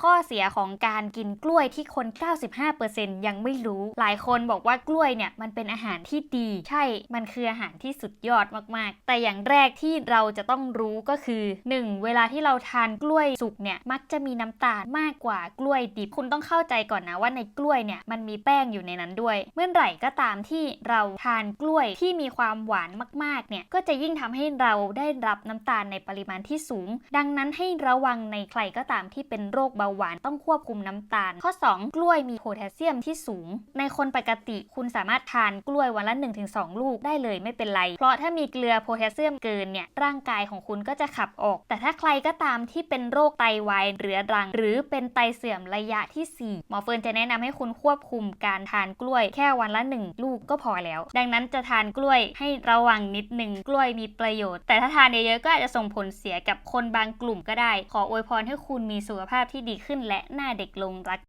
ข้อเสียของการกินกล้วยที่คน 95%ยังไม่รู้ หลายคนบอกว่ากล้วยเนี่ยมันเป็นอาหารที่ดี ใช่ มันคืออาหารที่สุดยอดมากๆ แต่อย่างแรกที่เราจะต้องรู้ก็คือ 1. เวลาที่เราทานกล้วยสุกเนี่ยมักจะมีน้ำตาลมากกว่ากล้วยดิบ คุณต้องเข้าใจก่อนนะว่าในกล้วยเนี่ยมันมีแป้งอยู่ในนั้นด้วย เมื่อไหร่ก็ตามที่เราทานกล้วยที่มีความหวานมากๆ เนี่ยก็จะยิ่งทำให้เราได้รับน้ำตาลในปริมาณที่สูง ดังนั้นให้ระวังในใครก็ตามที่เป็นโรคเบาหวานต้องควบคุมน้ำตาล ข้อ 2 กล้วยมีโพแทสเซียมที่สูง ในคนปกติคุณสามารถทานกล้วยวันละ 1-2 ลูกได้เลยไม่เป็นไร เพราะถ้ามีเกลือโพแทสเซียมเกินเนี่ยร่างกายของคุณก็จะขับออก แต่ถ้าใครก็ตามที่เป็นโรคไตวายเรื้อรัง หรือเป็นไตเสื่อมระยะที่ 4 หมอเฟิร์นจะแนะนำให้คุณควบคุมการทานกล้วยแค่วันละ 1 ลูกก็พอแล้ว ดังนั้นจะทานกล้วยให้ระวังนิดหนึ่งกล้วยมีประโยชน์ แต่ถ้าทานเยอะๆก็อาจจะส่งผลเสียกับคนบางกลุ่มก็ได้ ขออวยพรให้คุณมีสุขภาพที่ดีดีขึ้นและหน้าเด็กลงรัก